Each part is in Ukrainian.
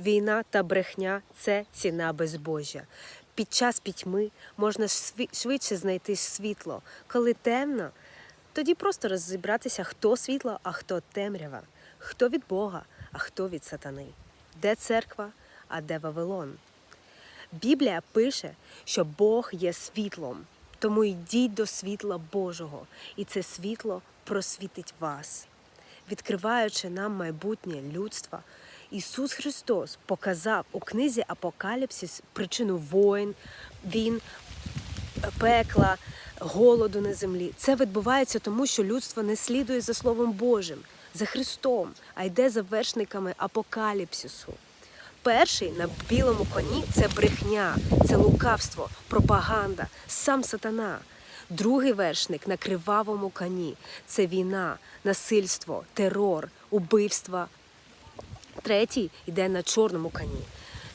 Війна та брехня це ціна безбожжя. Під час пітьми можна швидше знайти світло. Коли темно, тоді просто розібратися, хто світло, а хто темрява, хто від Бога, а хто від сатани, де церква, а де Вавилон. Біблія пише, що Бог є світлом, тому йдіть до світла Божого, і це світло просвітить вас. Відкриваючи нам майбутнє людства, Ісус Христос показав у книзі Апокаліпсис причину воїн, він, пекла, голоду на землі. Це відбувається тому, що людство не слідує за Словом Божим, за Христом, а йде за вершниками апокаліпсису. Перший на білому коні це брехня, це лукавство, пропаганда, сам сатана. Другий вершник на кривавому коні це війна, насильство, терор, убивства. Третій йде на чорному коні.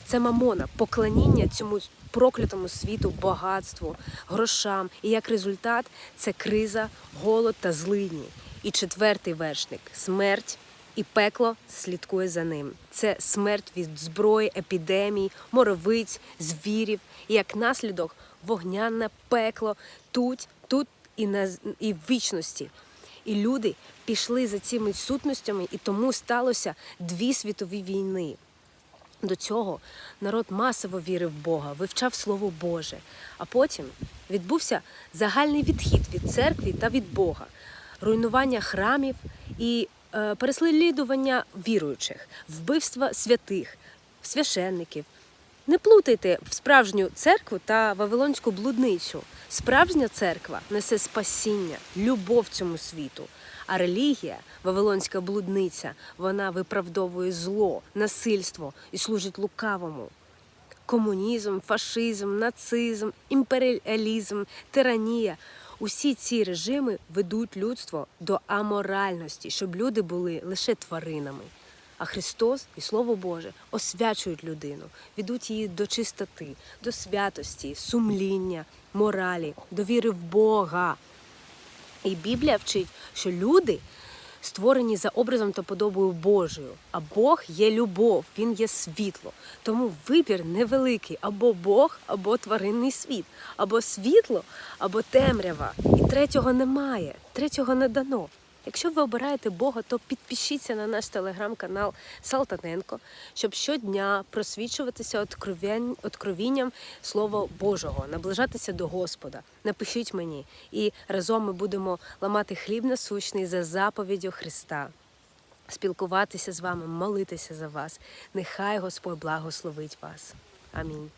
Це мамона, поклоніння цьому проклятому світу, багатству, грошам. І як результат це криза, голод та злидні. І четвертий вершник смерть. І пекло слідкує за ним. Це смерть від зброї, епідемій, моровиць, звірів, і як наслідок вогняне пекло тут, тут і на і в вічності. І люди пішли за цими сутностями, і тому сталося дві світові війни. До цього народ масово вірив в Бога, вивчав Слово Боже. А потім відбувся загальний відхід від церкви та від Бога, руйнування храмів і е, переслідування віруючих, вбивства святих, священників. Не плутайте в справжню церкву та вавилонську блудницю. Справжня церква несе спасіння, любов цьому світу. А релігія, вавилонська блудниця, вона виправдовує зло, насильство і служить лукавому. Комунізм, фашизм, нацизм, імперіалізм, тиранія усі ці режими ведуть людство до аморальності, щоб люди були лише тваринами. А Христос і Слово Боже освячують людину, ведуть її до чистоти, до святості, сумління, моралі, до віри в Бога. І Біблія вчить, що люди створені за образом та подобою Божою, а Бог є любов, Він є світло. Тому вибір невеликий або Бог, або тваринний світ, або світло, або темрява. І третього немає, третього не дано. Якщо ви обираєте Бога, то підпишіться на наш телеграм-канал Салтаненко, щоб щодня просвічуватися откровінням Слова Божого, наближатися до Господа. Напишіть мені, і разом ми будемо ламати хліб насущний за заповіддю Христа. Спілкуватися з вами, молитися за вас. Нехай Господь благословить вас. Амінь.